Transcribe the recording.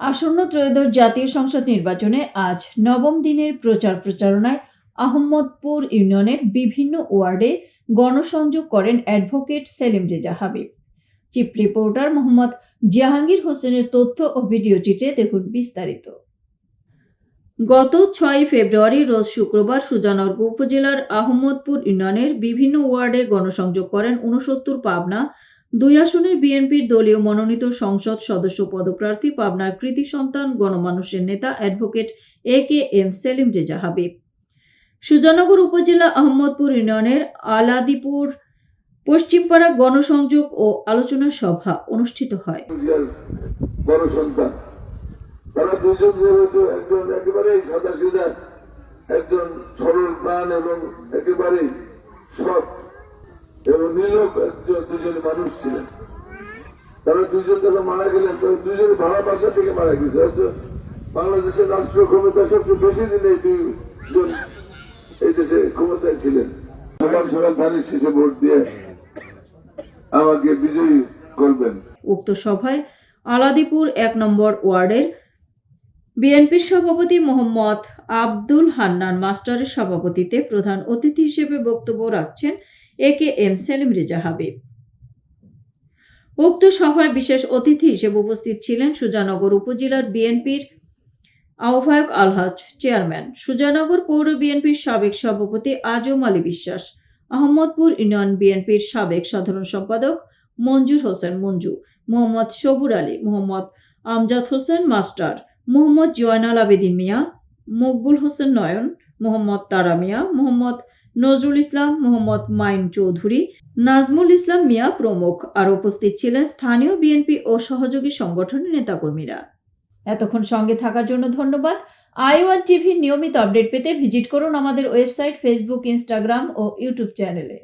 আসন্ন ত্রয়োদশ জাতীয় সংসদ নির্বাচনে আজ নবম দিনের প্রচার প্রচারণায় আহম্মদপুর ইউনিয়নের বিভিন্ন ওয়ার্ডে গণসংযোগ করেন advocate Selim Reza Habib. Chief reporter Mohammad Jahangir হোসেনের তথ্য ও ভিডিওটিতে দেখুন বিস্তারিত। গত ছয় ফেব্রুয়ারি, রোজ শুক্রবার সুজানগর উপজেলার আহমদপুর ইউনিয়নের বিভিন্ন ওয়ার্ডে গণসংযোগ করেন উনসত্তর পাবনা দুই আসনের বিএনপির দলীয় মনোনীত সংসদ সদস্য পদপ্রার্থী পাবনার কৃতি সন্তান গণমানুষের নেতা advocate A K M Selim Reza Habib Sujanagar উপজেলা আহমদপুর ইউনিয়নের আলাদিপুর পশ্চিমপাড়া গণসংযোগ ও আলোচনা সভা অনুষ্ঠিত হয়। তারা দুজন একজন সাদা সিধা, একজন সরল প্রাণ এবং এবং নিরব দুজন মানুষ ছিলেন। তারা দুজন যখন মারা গেলেন, তো দুজন ভালোবাসা থেকে মারা গেছে। হয়তো বাংলাদেশের রাষ্ট্র ক্ষমতা সবচেয়ে বেশি দিন এই দুইজন এই দেশে ক্ষমতায় ছিলেন। সকাল সকাল ধানের শেষে ভোট দিয়ে আমাকে বিজয়ী করবেন। উক্ত সভায় আলাদিপুর এক নম্বর ওয়ার্ডের বিএনপির সভাপতি মোহাম্মদ আব্দুল হান্নান মাস্টারের সভাপতিতে প্রধান অতিথি হিসেবে বক্তব্য রাখছেন A K M Selim Reza Habib. উক্ত সভায় বিশেষ অতিথি হিসেবে উপস্থিত ছিলেন সুজানগর উপজেলার বিএনপির আহ্বায়ক আলহাজ চেয়ারম্যান, সুজানগর পৌর বিএনপির সাবেক সভাপতি আজম আলী বিশ্বাস, আহমদপুর ইউনিয়ন বিএনপির সাবেক সাধারণ সম্পাদক মঞ্জুর হোসেন মঞ্জু, মোহাম্মদ সবুর আলী, মোহাম্মদ আমজাদ হোসেন মাস্টার মোহাম্মদ জয়নাল আবেদিন মিয়া, মকবুল হোসেন নয়ন, মোহাম্মদ তারা মিয়া, মোহাম্মদ নজরুল ইসলাম, মোহাম্মদ মাইন চৌধুরী, নাজমুল ইসলাম মিয়া প্রমুখ। আর উপস্থিত ছিলেন স্থানীয় বিএনপি ও সহযোগী সংগঠনের নেতাকর্মীরা। এতক্ষণ সঙ্গে থাকার জন্য ধন্যবাদ। আই ওয়ান টিভির নিয়মিত আপডেট পেতে ভিজিট করুন আমাদের ওয়েবসাইট, ফেসবুক, ইনস্টাগ্রাম ও ইউটিউব চ্যানেলে।